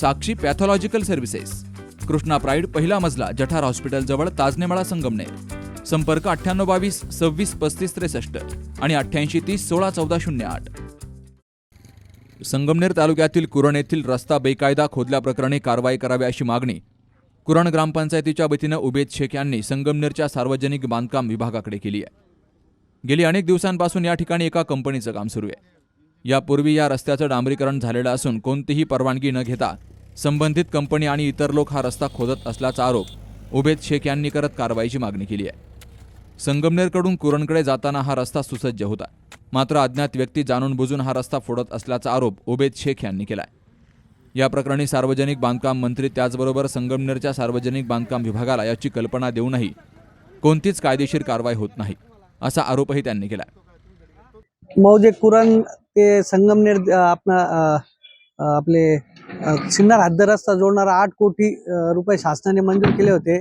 Sakshi pathological services. Krishna pride पहिला मजला जठार hospital जवळ ताजनेमाळा संगमनेर. संपर्क अठ्ठ्याण्णव बावीस सव्वीस पस्तीस त्रेसष्ट आणि अठ्ठ्याऐंशी तीस सोळा चौदा शून्य आठ. संगमनेर तालुक्यातील कुरण येथील रस्ता बेकायदा खोदल्याप्रकरणी कारवाई करावी अशी मागणी. कुरण ग्रामपंचायतीच्या वतीनं उबेद शेख यांनी संगमनेरच्या सार्वजनिक बांधकाम विभागाकडे केली आहे. गेली अनेक दिवसांपासून या ठिकाणी एका कंपनीचं काम सुरू आहे. यापूर्वी या रस्त्याचं डांबरीकरण झालेलं असून कोणतीही परवानगी न घेता संबंधित कंपनी आणि इतर लोक हा रस्ता खोदत असल्याचा आरोप उबेद शेख यांनी करत कारवाईची मागणी केली आहे. संगमनेरकडून कुरणकडे जाताना हा रस्ता सुसज्ज होता. मात्र अज्ञात व्यक्ती जाणून बुजून हा रस्ता फोडत असल्याचा आरोप उबेद शेख यांनी केला या प्रकरणी सार्वजनिक बांधकाम मंत्री त्याचबरोबर संगमनेरच्या सार्वजनिक बांधकाम विभागाला याची कल्पना देऊनही कोणतीच कायदेशीर कारवाई होत नाही असा आरोपही त्यांनी केला मौजे कुरण ते संगमनेर आपला अ, आपले सिन्नर हद्द रस्ता जोडणारा आठ कोटी रुपये शासनाने मंजूर केले होते.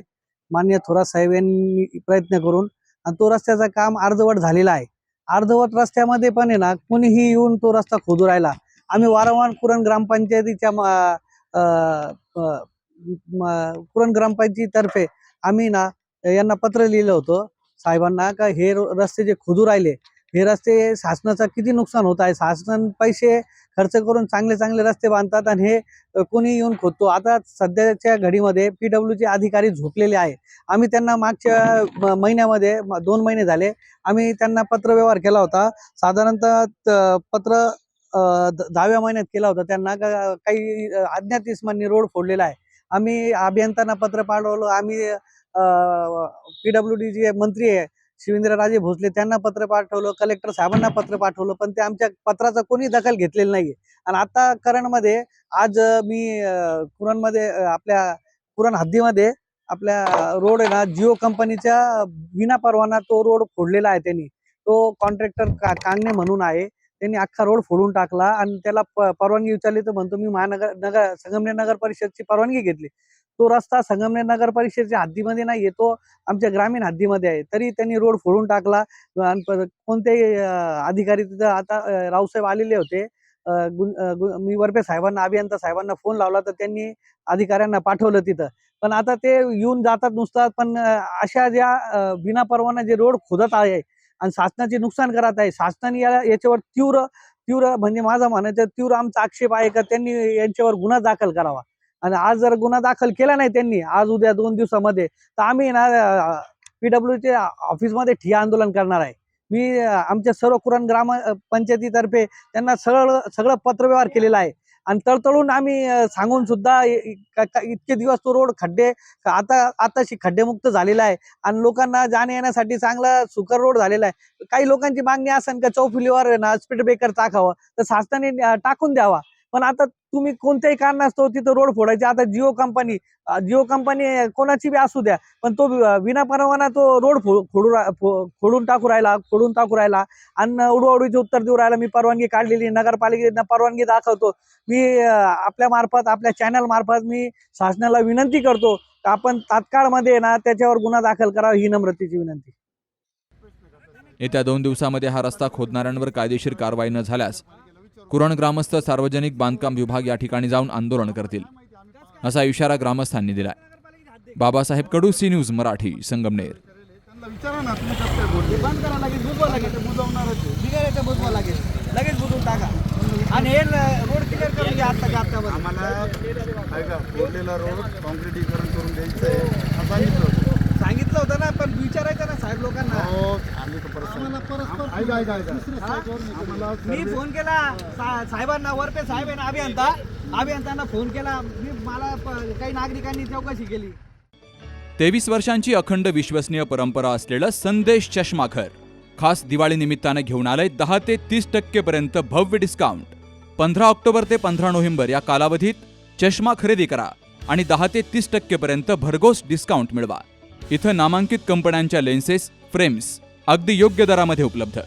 मान्य थोरात साहेब यांनी प्रयत्न करून आणि तो रस्त्याचं काम अर्धवट झालेला आहे. अर्धवट रस्त्यामध्ये पण आहे ना कोणीही येऊन तो रस्ता खोदू राहिला. आम्ही वारंवार कुरण ग्रामपंचायतीच्या अ, कुरण ग्रामपंचायतीतर्फे आम्ही ना यांना पत्र लिहिलं होतं. साहेबांना का हे रस्ते जे खोदू राहिले हे रस्ते शासनाचं किती नुकसान होत आहे? शासन पैसे खर्च करून चांगले चांगले रस्ते बांधतात आणि हे कोणी येऊन खोदतो? आता सध्याच्या घडीमध्ये पी डब्ल्यूचे अधिकारी झोपलेले आहे आम्ही त्यांना मागच्या म- महिन्यामध्ये दोन महिने झाले. आम्ही त्यांना पत्रव्यवहार केला होता. साधारणतः त- पत्र दहाव्या महिन्यात केला होता. त्यांना का- काही अज्ञात इस्मांनी रोड फोडलेला आहे. आम्ही अभियंत्यांना पत्र पाठवलं. आम्ही पी डब्ल्यू डी जे मंत्री आहे शिवेंद्रराजे भोसले त्यांना पत्र पाठवलं कलेक्टर साहेबांना पत्र पाठवलं पण ते आमच्या पत्राचा कोणी दखल घेतलेली नाहीये. आणि आता करणमध्ये आज मी कुरणमध्ये आपल्या कुरण हद्दीमध्ये आपल्या रोड आहे ना जिओ कंपनीच्या विना परवाना तो रोड फोडलेला आहे त्यांनी. तो कॉन्ट्रॅक्टर का कांगणे म्हणून आहे. त्यांनी अख्खा रोड फोडून टाकला आणि त्याला परवानगी विचारली तर म्हणतो मी महानगर नगर संगमनेर नगर परिषदची परवानगी घेतली. तो रस्ता संगमनेर नगर परिषदेच्या हद्दीमध्ये नाही येतो आमच्या ग्रामीण हद्दीमध्ये आहे. तरी त्यांनी रोड फोडून टाकला कोणतेही अधिकारी तिथं आता रावसाहेब आलेले होते. मी वरपे साहेबांना अभियंता साहेबांना फोन लावला तर त्यांनी अधिकाऱ्यांना पाठवलं तिथं. पण आता ते येऊन जातात नुसतात पण अशा ज्या बिना परवाना जे रोड खोदत आहे आणि शासनाचे नुकसान करत आहे शासनाने या याच्यावर तीव्र तीव्र म्हणजे माझं म्हणायचं तीव्र आमचा आक्षेप आहे का? त्यांनी यांच्यावर गुन्हा दाखल करावा. आणि आज जर गुन्हा दाखल केला नाही त्यांनी आज उद्या दोन दिवसामध्ये तर आम्ही ना पीडब्ल्यूचे ऑफिसमध्ये ठिया आंदोलन करणार आहे. मी आमच्या सर्व कुरण ग्राम पंचायतीतर्फे त्यांना सगळं सगळं पत्रव्यवहार केलेला आहे. आणि तळतळून आम्ही सांगून सुद्धा इतके दिवस तो रोड खड्डे आता आताशी खड्डेमुक्त झालेला आहे. आणि लोकांना जाण्या येण्यासाठी चांगला सुकर रोड झालेला आहे. काही लोकांची मागणी असेल का चौफुलीवर ना स्पीड ब्रेकर टाकावं तर शासनाने टाकून द्यावा. पण आता तुम्ही कोणत्याही कारणास्तव तिथं रोड फोडायचे. आता जिओ कंपनी जिओ कंपनी कोणाची बी असू द्या पण तो विना परवाना तो रोड फो- फोडू फोडून टाकू राहिला फोडून टाकू राहिला. आणि उडवाउडीचे उत्तर देऊ राहिला मी परवानगी काढलेली नगरपालिकेनं परवानगी दाखवतो. मी आपल्या मार्फत आपल्या चॅनल मार्फत मी शासनाला विनंती करतो आपण तात्काळमध्ये ना त्याच्यावर गुन्हा दाखल करावा ही नम्रतेची विनंती. येत्या दोन दिवसामध्ये हा रस्ता खोदणाऱ्यांवर कायदेशीर कारवाई न झाल्यास कुरण ग्रामस्थ सार्वजनिक बांधकाम विभाग या ठिकाणी जाऊन आंदोलन करतील. असा इशारा ग्रामस्थांनी दिलाय. Babasaheb Kadu C news Marathi Sangamner. विचारा ना तुम्ही कसं काय बोलले? बंद करा लगेच बुजवा लगेच. बुजवणारच आहे. बिगारायचं बुजवा लगेच. लगेच बुजवून टाका. आणि हे रोड क्लिअर करून घ्या आत्ताच्या आत्ता आम्हाला ऐका फोडलेला रोड कॉन्क्रिटीकरण करून द्यायचं आहे असं सांगितलं सांगितलं होतं ना पण विचारायचं ना साहेब लोकांना. हो आम्ही तर परत ऐका ऐका ऐका. आम्हाला मी सर्वे- फोन केला. सा- साहेबांना वरपे साहेब आहे ना अभियंता. अभियंतांना फोन केला. मी मला प- काही नागरिकांनी चौकशी केली. तेवीस वर्षांची अखंड विश्वसनीय परंपरा असलेलं संदेश चष्माखर खास दिवाळी निमित्तानं घेऊन आलंय दहा ते तीस टक्केपर्यंत भव्य डिस्काउंट पंधरा ऑक्टोबर ते पंधरा नोव्हेंबर या कालावधीत चष्मा खरेदी करा आणि दहा ते तीस टक्केपर्यंत भरघोस डिस्काउंट मिळवा. इथं नामांकित कंपन्यांच्या लेन्सेस फ्रेम्स अगदी योग्य दरामध्ये उपलब्ध.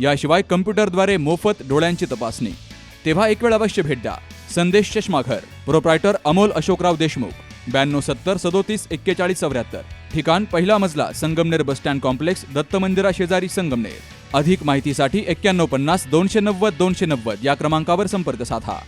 याशिवाय कम्प्युटरद्वारे मोफत डोळ्यांची तपासणी. तेव्हा एक वेळ अवश्य भेट द्या. संदेश चष्माघर. प्रोप्रायटर अमोल अशोकराव देशमुख. ब्याण्णव सत्तर सदोतीस एक्केचाळीस चौऱ्याहत्तर. ठिकाण पहिला मजला Sangamner bus stand complex Datta मंदिरा शेजारी संगमनेर. अधिक माहितीसाठी एक्क्याण्णव पन्नास दोनशे नव्वद दोनशे नव्वद या क्रमांकावर संपर्क साधा.